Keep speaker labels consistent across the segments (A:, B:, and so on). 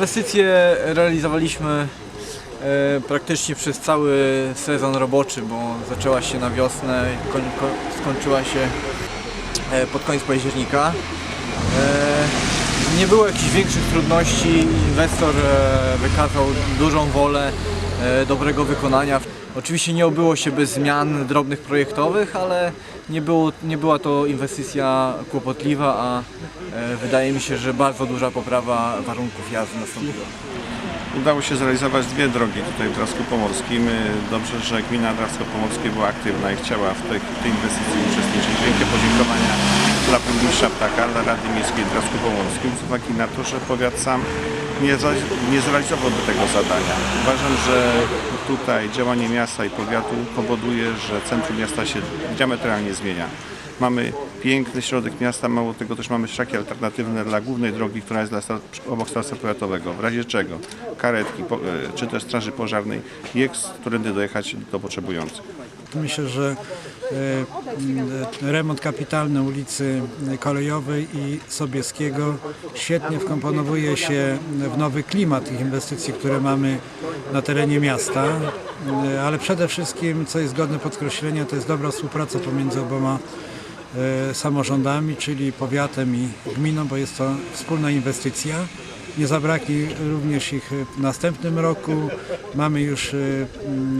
A: Inwestycje realizowaliśmy e, praktycznie przez cały sezon roboczy, bo zaczęła się na wiosnę i koń, ko, skończyła się e, pod koniec października. E, nie było jakichś większych trudności. Inwestor wykazał dużą wolę dobrego wykonania. Oczywiście nie obyło się bez zmian drobnych projektowych, ale nie, było, nie była to inwestycja kłopotliwa, a e, wydaje mi się, że bardzo duża poprawa warunków jazdy nastąpiła.
B: Udało się zrealizować dwie drogi tutaj w Drawsku Pomorskim. Dobrze, że gmina Drawsko Pomorskie była aktywna i chciała w tej, w tej inwestycji uczestniczyć. Wielkie podziękowania dla burmistrza Ptaka, dla Rady Miejskiej w Drawsku Pomorskim z uwagi na to, że powiat sam nie, nie zrealizowałby tego zadania. Uważam, że tutaj działanie miasta i powiatu powoduje, że centrum miasta się diametralnie zmienia. Mamy piękny środek miasta, mało tego też mamy szlaki alternatywne dla głównej drogi, która jest dla obok starostwa powiatowego, w razie czego karetki e, czy też straży pożarnej jest którędy dojechać do potrzebujących.
C: Myślę, że e, remont kapitalny ulicy Kolejowej i Sobieskiego świetnie wkomponowuje się w nowy klimat tych inwestycji, które mamy na terenie miasta, E, ale przede wszystkim, co jest godne podkreślenia, to jest dobra współpraca pomiędzy oboma samorządami, czyli powiatem i gminą, bo jest to wspólna inwestycja. Nie zabraknie również ich w następnym roku. Mamy już e,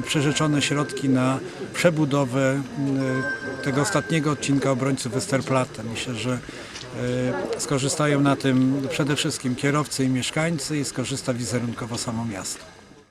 C: przerzeczone środki na przebudowę m, tego ostatniego odcinka obrońców Westerplatte. Myślę, że e, skorzystają na tym przede wszystkim kierowcy i mieszkańcy i skorzysta wizerunkowo samo miasto.